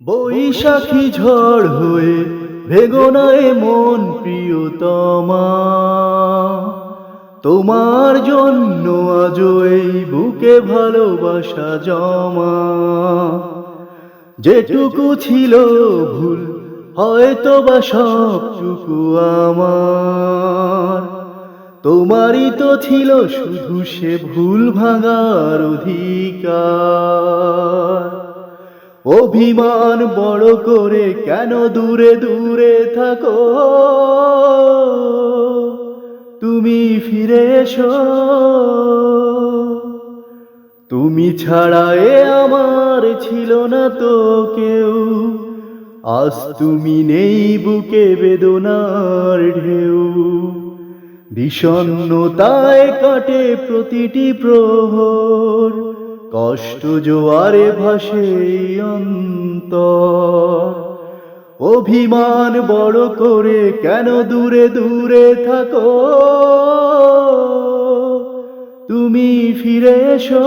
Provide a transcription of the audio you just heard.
বৈশাখী ঝড় হয়ে ভেগোনায় মন প্রিয়তমা। তোমার জন্য আজ এই বুকে ভালোবাসা জমা। যেটুকু ছিল ভুল হয়তো বা সবটুকু আমার। তোমারই তো ছিল শুধু সে ভুল ভাঙার অধিকার। অভিমান বড় করে কেন দূরে দূরে থাকো? তুমি ফিরে এসো। তুমি ছাড়া এ আমার ছিল না তো কেউ। আজ তুমি নেই বুকে বেদনার ঢেউ। বিষণ্ণতায় কাটে প্রতিটি প্রহর। কষ্ট জোয়ারে ভাসে অন্ত অভিমান বড় করে কেন দূরে দূরে থাকো? তুমি ফিরে এসো।